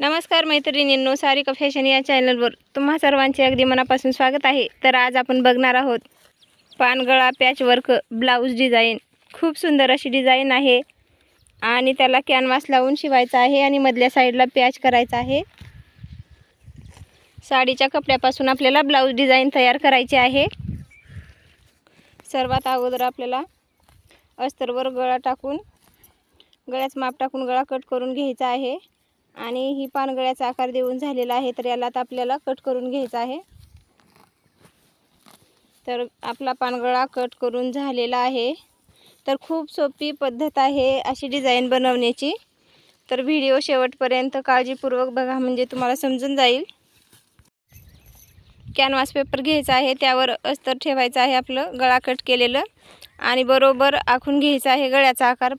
नमस्कार मैत्रिणींनो सारिका फॅशन या चॅनलवर तुम्हा सर्वांचे अगदी मनापासून स्वागत आहे. तर आज आपण बघणार आहोत पानगळा पॅचवर्क ब्लाऊज डिझाईन. खूप सुंदर अशी डिझाईन आहे आणि त्याला कॅनव्हास लावून शिवायचा आहे आणि मधल्या साईडला पॅच करायचा आहे. साडीच्या कपड्यापासून आपल्याला ब्लाऊज डिझाईन तयार करायची आहे. सर्वात अगोदर आपल्याला अस्तरवर गळा टाकून गळ्याचं माप टाकून गळा कट करून घ्यायचा आहे. आणि ही पानगळ्याचा आकार देऊन झालेला आहे तर याला आता आपल्याला कट करून घ्यायचा आहे. तर आपला पानगळा कट करून झालेला आहे. तर खूप सोपी पद्धत आहे अशी डिझाईन बनवण्याची. तर व्हिडिओ शेवटपर्यंत काळजीपूर्वक बघा म्हणजे तुम्हाला समजून जाईल. कॅनव्हास पेपर घ्यायचा आहे त्यावर अस्तर ठेवायचं आहे आपलं गळा कट केलेलं. आणि बरोबर आखून घ्यायचं आहे गळ्याचा आकार.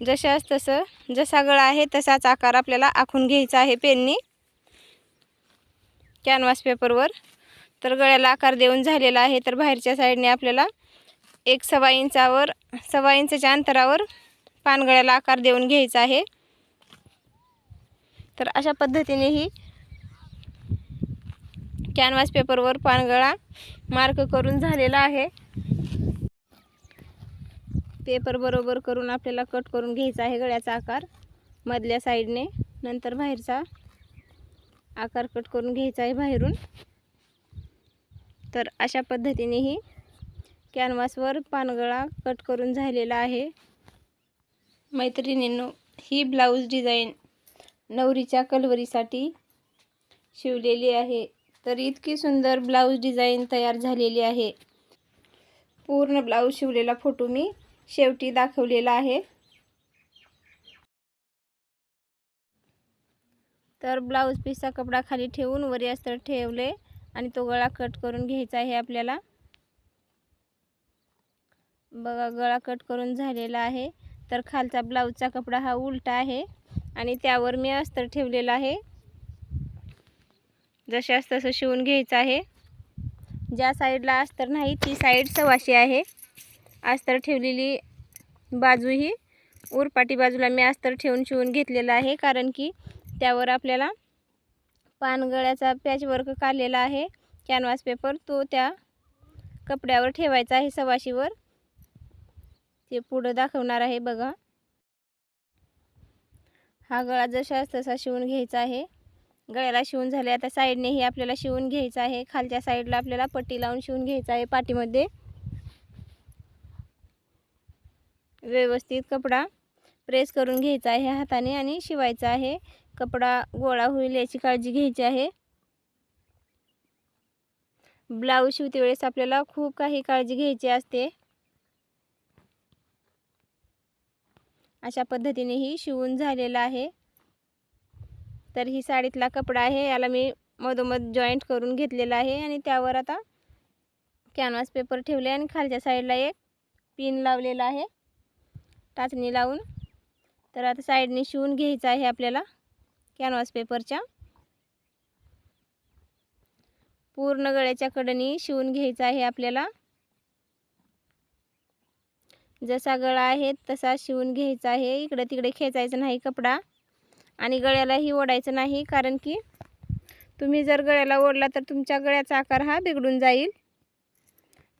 जशाच तसं जसा गळा आहे तसाच आकार आपल्याला आखून घ्यायचा आहे पेननी. कॅनव्हास पेपरवर तर गळ्याला आकार देऊन झालेला आहे. तर बाहेरच्या साईडने आपल्याला एक सव्वा इंचावर सव्वा इंचच्या अंतरावर पानगळ्याला आकार देऊन घ्यायचा आहे. तर अशा पद्धतीने ही कॅनव्हास पेपरवर पानगळा मार्क करून झालेला आहे. पेपर बरोबर करून आपल्याला कट करून घ्यायचा आहे गळ्याचा आकार मधल्या साईडने. नंतर बाहेरचा आकार कट करून घ्यायचा आहे बाहेरून. तर अशा पद्धतीने ही कॅनव्हासवर पानगळा कट करून झालेला आहे. मैत्रिणींनो ही ब्लाऊज डिझाईन नवरीच्या कलवरीसाठी शिवलेली आहे. तर इतकी सुंदर ब्लाऊज डिझाईन तयार झालेली आहे. पूर्ण ब्लाऊज शिवलेला फोटो मी शेवटी दाखवलेला आहे. तर ब्लाऊज पीसचा कपडा खाली ठेवून वरी अस्तर ठेवले आणि तो गळा कट करून घ्यायचा आहे आपल्याला. बघा गळा कट करून झालेला आहे. तर खालचा ब्लाऊजचा कपडा हा उलटा आहे आणि त्यावर मी अस्तर ठेवलेला आहे. जशास तसं शिवून घ्यायचं आहे. ज्या साईडला अस्तर नाही ती साईड सवाशी आहे. अस्तर ठेवलेली बाजू ही उरपाटी बाजूला मी अस्तर ठेवून शिवून घेतलेलं आहे कारण की त्यावर आपल्याला पानगळ्याचा पॅचवर्क काढलेला आहे. कॅनव्हास पेपर तो त्या कपड्यावर ठेवायचा आहे सवाशीवर. ते पुढं दाखवणार आहे बघा. हा गळा जसा तसा शिवून घ्यायचा आहे. गळ्याला शिवून झाले आता साईडनेही आपल्याला शिवून घ्यायचं आहे. खालच्या साईडला आपल्याला पट्टी लावून शिवून घ्यायचं आहे पाठीमध्ये. व्यवस्थित कपडा प्रेस करून घ्यायचा आहे हाताने आणि शिवायचा आहे. कपडा गोळा होईल याची काळजी घ्यायची आहे. ब्लाऊज शिवते वेळेस आपल्याला खूप काही काळजी घ्यायची असते. अशा पद्धतीने ही शिवून झालेला आहे. तर ही साडीतला कपडा आहे याला मी मधोमध जॉईंट करून घेतलेला आहे आणि त्यावर आता कॅनव्हास पेपर ठेवले आणि खालच्या साईडला एक पिन लावलेला आहे. टाचणी लावून. तर आता साईडने शिवून घ्यायचं आहे आपल्याला कॅनव्हास पेपरच्या पूर्ण गळ्याच्या कडनी शिवून घ्यायचं आहे आपल्याला. जसा गळा आहे तसा शिवून घ्यायचा आहे. इकडे तिकडे खेचायचं नाही कपडा. आणि गळ्यालाही ओढायचं नाही कारण की तुम्ही जर गळ्याला ओढला तर तुमच्या गळ्याचा आकार हा बिघडून जाईल.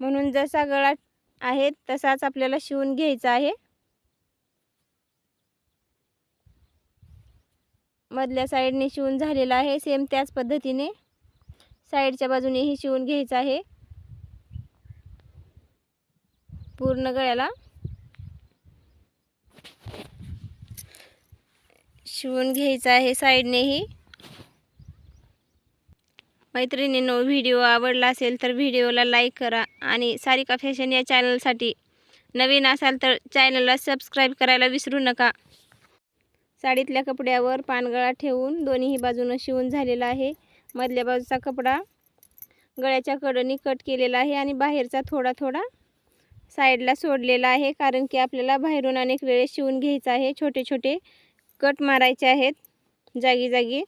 म्हणून जसा गळा आहे तसाच आपल्याला शिवून घ्यायचा आहे. मधल्या साईडने शिवून झालेला आहे. सेम त्याच पद्धतीने साईडच्या बाजूनेही शिवून घ्यायचं आहे. पूर्ण गळ्याला शिवून घ्यायचं आहे साईडनेही मैत्रिणींनो व्हिडिओ आवडला असेल तर व्हिडिओला लाईक करा आणि सारिका फॅशन या चॅनलसाठी नवीन असाल तर चॅनलला सबस्क्राईब करायला विसरू नका. साडीतल्या कपड्यावर पानगळा ठेवून दोन्हीही बाजूनं शिवून झालेला आहे. मधल्या बाजूचा कपडा गळ्याच्या कडनी कट केलेला आहे आणि बाहेरचा थोडा थोडा साईडला सोडलेला आहे कारण की आपल्याला बाहेरून अनेक वेळेस शिवून घ्यायचं आहे. छोटे छोटे कट मारायचे आहेत जागी जागी.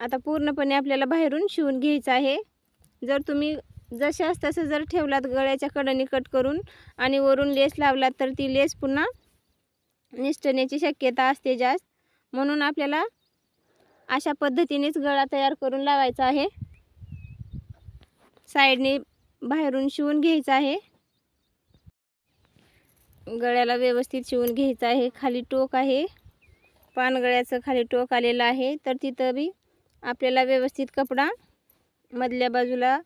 आता पूर्णपणे आपल्याला बाहेरून शिवून घ्यायचं आहे. जर तुम्ही जशाच तसं जर ठेवलात गळ्याच्या कडनी कट करून आणि वरून लेस लावलात तर ती लेस पुन्हा निष्ठण्याची शक्यता असते जास्त. म्हणून आपल्याला अशा पद्धतीनेच गळा तयार करून लावायचा आहे. साईडने बाहेरून शिवून घ्यायचा आहे. गळ्याला व्यवस्थित शिवून घ्यायचं आहे. खाली टोक आहे. पानगळ्याचं खाली टोक आलेलं आहे. तर तिथं बी आपल्याला व्यवस्थित कपडा मधल्या बाजूला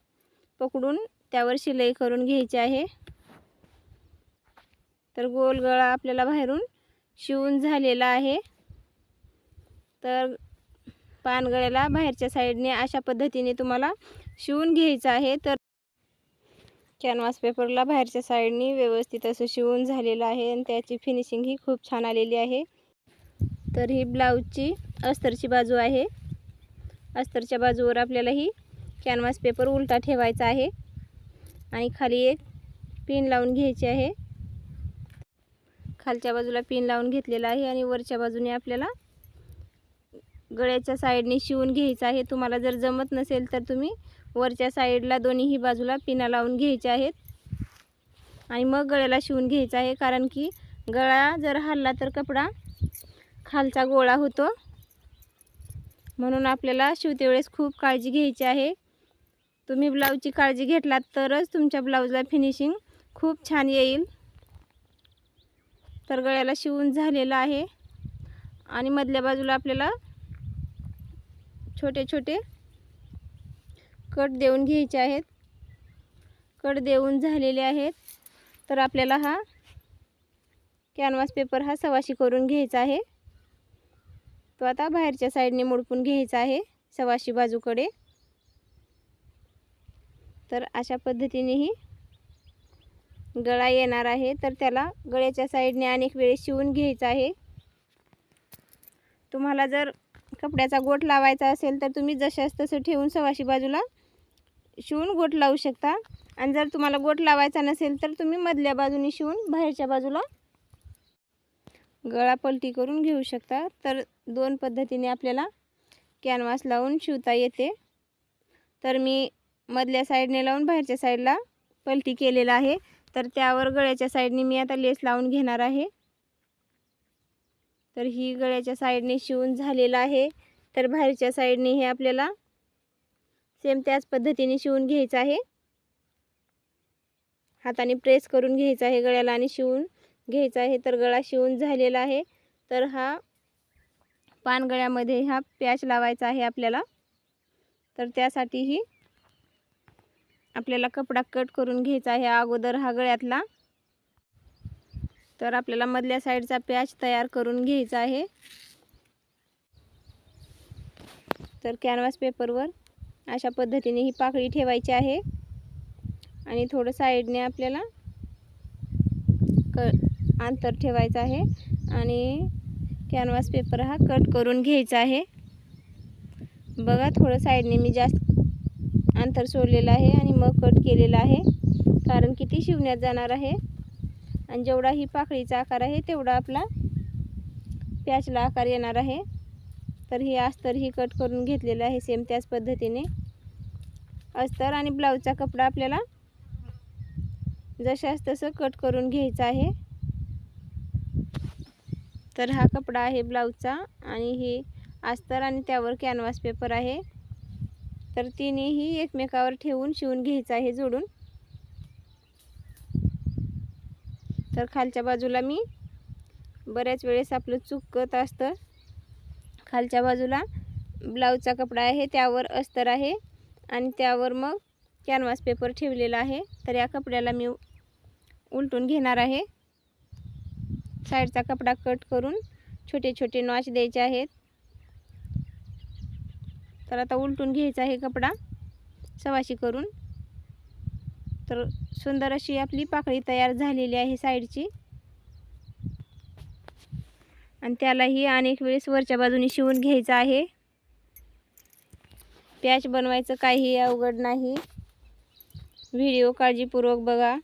पकडून त्यावर शिलाई करून घ्यायची आहे. तर गोल गळा आपल्याला बाहेरून शिवून झालेला आहे. तर पानगळ्याला बाहेरच्या साईडने अशा पद्धतीने तुम्हाला शिवून घ्यायचं आहे. तर कॅनव्हास पेपरला बाहेरच्या साईडने व्यवस्थित असं शिवून झालेलं आहे आणि त्याची फिनिशिंग ही खूप छान आलेली आहे. तर ही ब्लाऊजची अस्तरची बाजू आहे. अस्तरच्या बाजूवर आपल्याला ही कॅनव्हास पेपर उलटा ठेवायचा आहे. आणि खाली एक पिन लावून घ्यायची आहे. खालच्या बाजूला पिन लावून घेतलेला आहे आणि वरच्या बाजूने आपल्याला गळ्याच्या साईडने शिवून घ्यायचं आहे. तुम्हाला जर जमत नसेल तर तुम्ही वरच्या साईडला दोन्हीही बाजूला पिना लावून घ्यायच्या आहेत. आणि मग गळ्याला शिवून घ्यायचा आहे कारण की गळा जर हल्ला तर कपडा खालचा गोळा होतो. म्हणून आपल्याला शिवते वेळेस खूप काळजी घ्यायची आहे. तुम्ही ब्लाऊजची काळजी घेतलात तरच तुमच्या ब्लाऊजला फिनिशिंग खूप छान येईल. तर गळ्याला शिवून झालेलं आहे. आणि मधल्या बाजूला आपल्याला छोटे छोटे कट देऊन घ्यायचे आहेत. कट देऊन झालेले आहेत. तर आपल्याला हा कॅनव्हास पेपर हा सवाशी करून घ्यायचा आहे. तो आता बाहेरच्या साईडने मुडपून घ्यायचा आहे सवाशी बाजूकडे. तर अशा पद्धतीनेही गळा येणार आहे. तर त्याला गळ्याच्या साईडने अनेक वेळेस शिवून घ्यायचं आहे. तुम्हाला जर कपड्याचा गोट लावायचा असेल तर तुम्ही जशाच तसं ठेवून सवाशी बाजूला शिवून गोट लावू शकता. आणि जर तुम्हाला गोट लावायचा नसेल तर तुम्ही मधल्या बाजूने शिवून बाहेरच्या बाजूला गळा पलटी करून घेऊ शकता. तर दोन पद्धतीने आपल्याला कॅनव्हास लावून शिवता येते. तर मी मधल्या साईडने लावून बाहेरच्या साईडला पलटी केलेला आहे. तर त्यावर गळ्याच्या साईडने मी आता लेस लावून घेणार आहे. तर ही गळ्याच्या साईडने शिवून झालेलं आहे. तर बाहेरच्या साईडने हे आपल्याला सेम त्याच पद्धतीने शिवून घ्यायचं आहे. हाताने प्रेस करून घ्यायचं आहे गळ्याला आणि शिवून घ्यायचा आहे. तर गळा शिवून झालेला आहे. तर हा पानगळ्यामध्ये हा प्याच लावायचा आहे आपल्याला. तर त्यासाठीही आपल्याला कपडा कट करून घ्यायचा आहे अगोदर हा गळ्यातला. तर आपल्याला मधल्या साईडचा पॅच तयार करून घ्यायचा आहे. तर कॅनव्हास पेपरवर अशा पद्धतीने ही पाकळी ठेवायची आहे. आणि थोडं साईडने आपल्याला क अंतर ठेवायचं आहे. आणि कॅनव्हास पेपर हा कट करून घ्यायचा आहे. बघा थोडं साईडने मी जास्त अंतर सोडलेलं आहे आणि मग कट केलेलं आहे. कारण किती शिवण्यात जाणार आहे. आणि जेवढा ही पाकळीचा आकार आहे तेवढा आपला प्याचला आकार येणार आहे. तर हे अस्तर ही कट करून घेतलेलं आहे सेम त्याच पद्धतीने. अस्तर आणि ब्लाऊजचा कपडा आपल्याला जशास तसं कट करून घ्यायचं आहे. तर हा कपडा आहे ब्लाऊजचा आणि ही अस्तर आणि त्यावर कॅनव्हास पेपर आहे. तर तिन्हीही एकमेकावर ठेवून शिवून घ्यायचं आहे जोडून. तर खालच्या बाजूला मी बऱ्याच वेळेस आपलं चुकत असतं. खालच्या बाजूला ब्लाऊजचा कपडा आहे त्यावर अस्तर आहे आणि त्यावर मग कॅनव्हास पेपर ठेवलेला आहे. तर या कपड्याला मी उलटून घेणार आहे. साईडचा कपडा कट करून छोटे छोटे नॉच द्यायचे आहेत. तर आता उलटून घ्यायचा आहे कपडा सवाशी करून. तर सुंदर अशी आपली पाकळी तयार झालेली आहे साईडची. आणि त्यालाही अनेक वेळेस वरच्या बाजूने शिवून घ्यायचं आहे. पॅच बनवायचं काही अवघड नाही. व्हिडिओ काळजीपूर्वक बघा.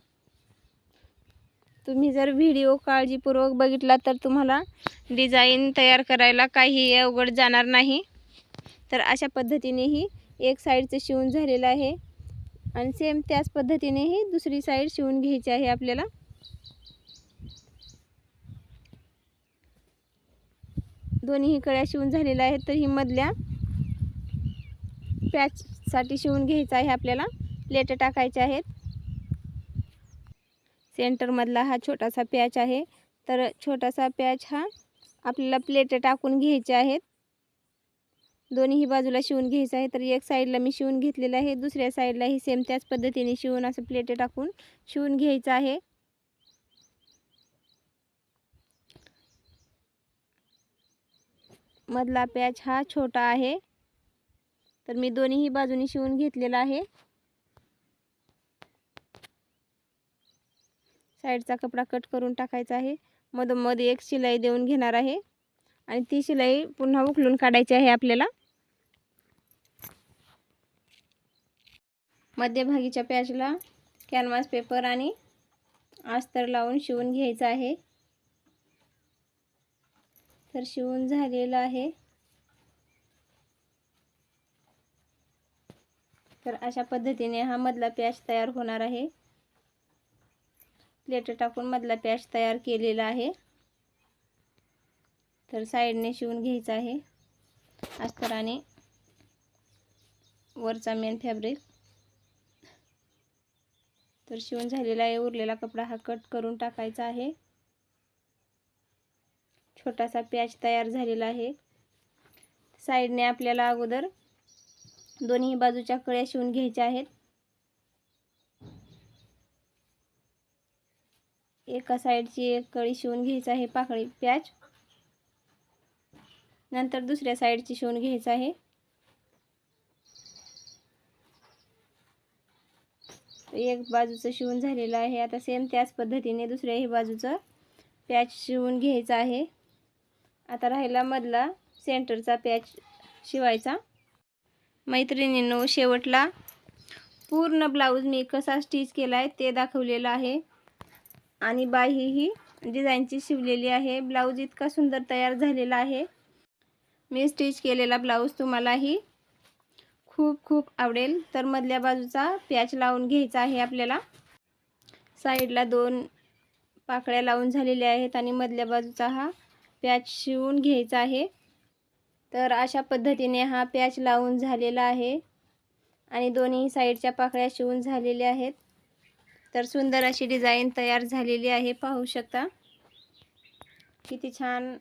तुम्ही जर व्हिडिओ काळजीपूर्वक बघितला तर तुम्हाला डिझाईन तयार करायला काही अवघड जाणार नाही. तर अशा पद्धतीनेही एक साईडचं शिवून झालेलं आहे. आणि सेम त्याच पद्धतीनेही दुसरी साईड शिवून घ्यायची आहे आपल्याला. दोन्ही कळ्या शिवून झालेल्या आहेत तर ही मधल्या पॅचसाठी शिवून घ्यायचं आहे आपल्याला. प्लेट टाकायचे आहेत. सेंटरमधला हा छोटासा पॅच आहे. तर छोटासा पॅच हा आपल्याला प्लेट टाकून घ्यायचे आहेत. दोन्हीही बाजूला शिवून घ्यायचं आहे. तर एक साईडला मी शिवून घेतलेलं आहे. दुसऱ्या साईडलाही सेम त्याच पद्धतीने शिवून असं प्लेटे टाकून शिवून घ्यायचं आहे. मधला पॅच हा छोटा आहे. तर मी दोन्हीही बाजूनी शिवून घेतलेला आहे. साईडचा कपडा कट करून टाकायचा आहे. मधोमध एक शिलाई देऊन घेणार आहे. आणि ती शिलाई पुन्हा उकलून काढायची आहे आपल्याला. मध्यभागीच्या पॅचला कॅनव्हास पेपर आणि अस्तर लावून शिवून घ्यायचं आहे. तर शिवून झालेलं आहे. तर अशा पद्धतीने हा मधला पॅच तयार होणार आहे. प्लेट टाकून मधला पॅच तयार केलेला आहे. तर साईडने शिवून घ्यायचा आहे. अस्तराने वरचा मेन फॅब्रिक तर शिवून झालेला आहे. उरलेला कपडा हा कट करून टाकायचा आहे. छोटासा प्याच तयार झालेला आहे. साईडने आपल्याला अगोदर दोन्ही बाजूच्या कळ्या शिवून घ्यायच्या आहेत. एका साईडची एक कळी शिवून घ्यायचं आहे पाकळी प्याच नंतर दुसऱ्या साईडची शिवून घ्यायचं आहे. एक बाजूचं शिवून झालेलं आहे. आता सेम त्याच पद्धतीने दुसऱ्याही बाजूचं पॅच शिवून घ्यायचा आहे. आता राहिला मधला सेंटरचा पॅच शिवायचा. मैत्रिणींनो शेवटला पूर्ण ब्लाऊज मी कसा स्टिच केला आहे ते दाखवलेलं आहे. आणि बाही ही डिझाईनची शिवलेली आहे. ब्लाऊज इतका सुंदर तयार झालेला आहे. मी स्टिच केलेला ब्लाऊज तुम्हालाही खूप खूप आवडेल. तर मधल्या बाजूचा प्याज लावून घ्यायचा आहे आपल्याला. साईडला दोन पाकळ्या लावून झालेल्या आहेत आणि मधल्या बाजूचा हा प्याज शिवून घ्यायचा आहे. तर अशा पद्धतीने हा प्याच लावून झालेला आहे. आणि दोन्ही साईडच्या पाकळ्या शिवून झालेल्या आहेत. तर सुंदर अशी डिझाईन तयार झालेली आहे. पाहू शकता. किती छान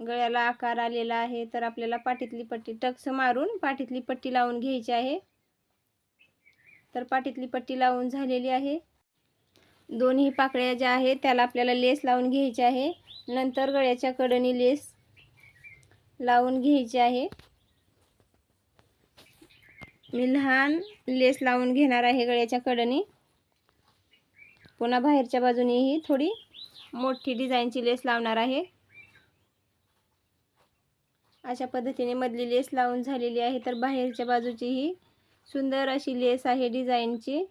गळ्याला आकार आलेला आहे तर आपल्याला पाठीतली पट्टी टक्स मारून पाठीतली पट्टी लावून घ्यायची आहे. तर पाठीतली पट्टी लावून झालेली आहे. दोन्ही पाकळ्या ज्या आहेत त्याला आपल्याला लेस लावून घ्यायची आहे. नंतर गळ्याच्या कडनी लेस लावून घ्यायची आहे. मी लहान लेस लावून घेणार आहे गळ्याच्या कडनी. पुन्हा बाहेरच्या बाजूनेही थोडी मोठी डिझाईनची लेस लावणार आहे. अशा पद्धतीने मधली लेस लावून झालेली आहे. तर बाहेरच्या बाजूचीही सुंदर अशी लेस आहे डिझाईनची.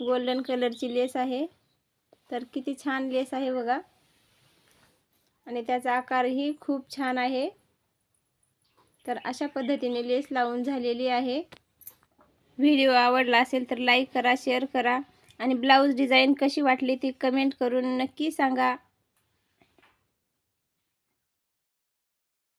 गोल्डन कलरची लेस आहे. तर किती छान लेस आहे बघा. आणि त्याचा आकारही खूप छान आहे. तर अशा पद्धतीने लेस लावून झालेली आहे. व्हिडिओ आवडला असेल तर लाईक करा शेअर करा. आणि ब्लाऊज डिझाईन कशी वाटली ती कमेंट करून नक्की सांगा.